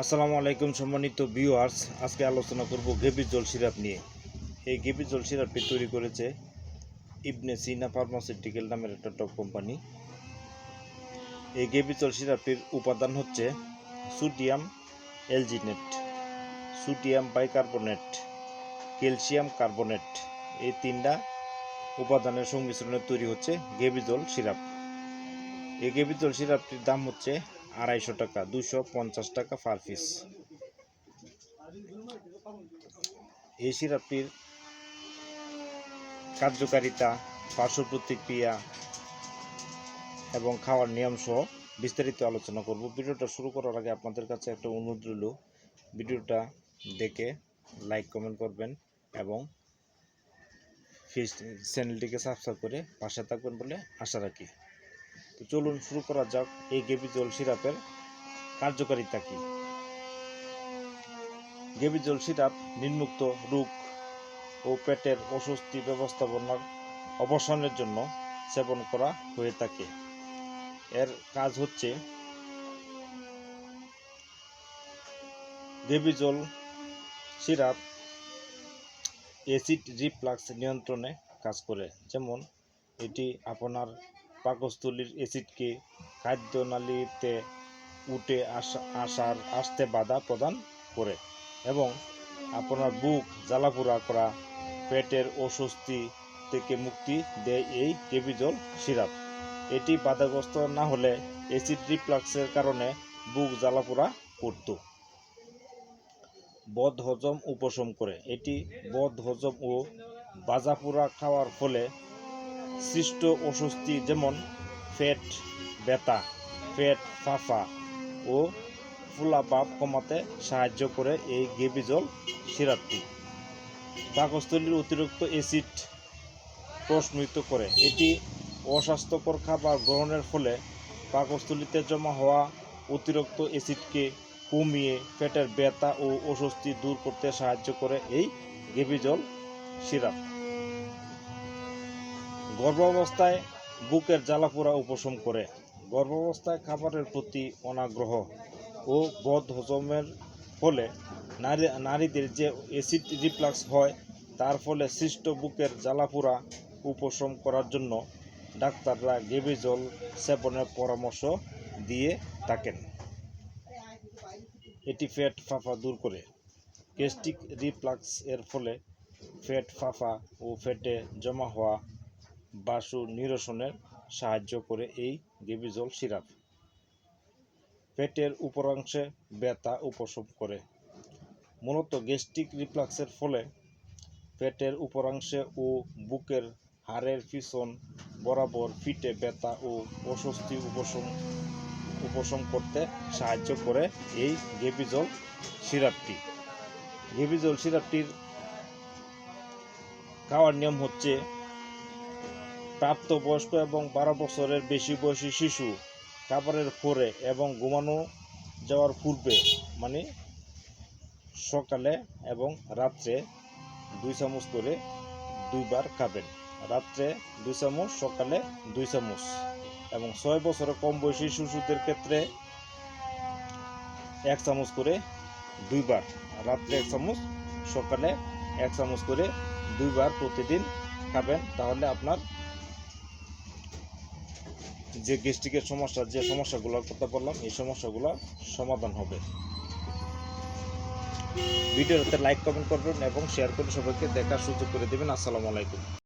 আসসালামু আলাইকুম সম্মানিত ভিউয়ার্স আজকে আলোচনা করব গেবি জল সিরাপ নিয়ে। এই গেবি জল সিরাপটি তৈরি করেছে ইবনে সিনা ফার্মাসিউটিক্যাল নামের একটা টপ কোম্পানি এই গেবি জল সিরাপটির উপাদান হচ্ছে sodium alginate sodium bicarbonate, calcium carbonate. এই তিনটা উপাদানের সংমিশ্রণে তৈরি হচ্ছে গেবিজল সিরাপ এই গেবিজল সিরাপটির দাম হচ্ছে আড়াইশো টাকা দুশো পঞ্চাশ টাকা পার পিস এই সিরাপটির কার্যকারিতা, পার্শ্ব প্রতিক্রিয়া এবং খাওয়ার নিয়ম সহ বিস্তারিত আলোচনা করব। ভিডিওটা শুরু করার আগে আপনাদের কাছে একটা অনুরোধ রইল। ভিডিওটা দেখে লাইক কমেন্ট করবেন এবং চ্যানেলটিকে সাবস্ক্রাইব করে পাশে থাকবেন বলে আশা রাখি। তো চলুন শুরু করা যাক এই গেবিজল সিরাপের কার্যকারিতা কি? গেবিজল সিরাপ নির্মুক্ত রোগ ও পেটের অস্বস্তি ব্যবস্থাপনার অবসানের জন্য সেবন করা হয়ে থাকে। এর কাজ হচ্ছে গেবিজল সিরাপ অ্যাসিড রিফ্লাক্স নিয়ন্ত্রণে কাজ করে। যেমন এটি আপনার পাকস্থলীর অ্যাসিডকে খাদ্যনালীতে উঠে আসা, আসার, আসতে বাধা প্রদান করে এবং আপনার বুক জ্বালাপোড়া করা, পেটের অস্বস্তি থেকে মুক্তি দেয় এই কেবিজল সিরাপ। এটি বাধাগ্রস্ত না হলে অ্যাসিড রিফ্লাক্সের কারণে বুক জ্বালাপোড়া করত। বদ হজম উপশম করে। এটি বদ হজম ও বাজাপোড়া খাওয়ার ফলে সৃষ্ট অস্বস্তি যেমন পেট ব্যথা পেট ফাফা ও ফুলা ফুলাপাপ কমাতে সাহায্য করে এই গেবিজল সিরাপটি পাকস্থলীর অতিরিক্ত অ্যাসিড প্রশ্নিত করে। এটি অস্বাস্থ্যকর খাবার গ্রহণের ফলে পাকস্থলীতে জমা হওয়া অতিরিক্ত অ্যাসিডকে কমিয়ে পেটের ব্যথা ও অস্বস্তি দূর করতে সাহায্য করে এই গেবিজল সিরাপ গর্ভাবস্থায় বুকের জ্বালাপোড়া উপশম করে। গর্ভাবস্থায় খাবারের প্রতি অনাগ্রহ ও বদ হজমের ফলে নারী নারীদের যে অ্যাসিড রিফ্লাক্স হয়, তার ফলে সৃষ্ট বুকের জ্বালাপোড়া উপশম করার জন্য ডাক্তাররা গেবিজল সেবনের পরামর্শ দিয়ে থাকেন। এটি ফ্যাট ফাফা দূর করে। গ্যাস্ট্রিক রিফ্লাক্স এর ফলে ফ্যাট ফাফা ও ফ্যাটে জমা হওয়া বাসু নিরসনের সাহায্য করে এই গেবিজল সিরাপ। পেটের উপরাংশে ব্যথা উপশম করে। মূলত গ্যাস্ট্রিক রিফ্লাক্সের ফলে পেটের উপরাংশে ও বুকের হাড়ের পিছন বরাবর ফিটে ব্যথা ও অস্বস্তি উপশম উপশম করতে সাহায্য করে এই গেবিজল সিরাপটি। গেবিজল সিরাপটির খাওয়ার নিয়ম হচ্ছে প্রাপ্তবয়স্ক এবং বারো বছরের বেশি বয়সী শিশু খাবারের পরে এবং ঘুমানো যাওয়ার পূর্বে মানে সকালে এবং রাত্রে দুই চামচ করে দুইবার খাবেন। রাত্রে দুই চামচ, সকালে দুই চামচ এবং ছয় বছরের কম বয়সী শিশুদের ক্ষেত্রে এক চামচ করে দুইবার। রাত্রে এক চামচ, সকালে এক চামচ করে দুইবার প্রতিদিন খাবেন, তাহলে আপনার যে গ্যাস্ট্রিকের সমস্যা, যে সমস্যাগুলোর কথা বললাম এই সমস্যাগুলো সমাধান হবে। ভিডিওতে লাইক কমেন্ট করবেন এবং শেয়ার করে সবাইকে দেখার সুযোগ করে দেবেন। আসসালামু আলাইকুম।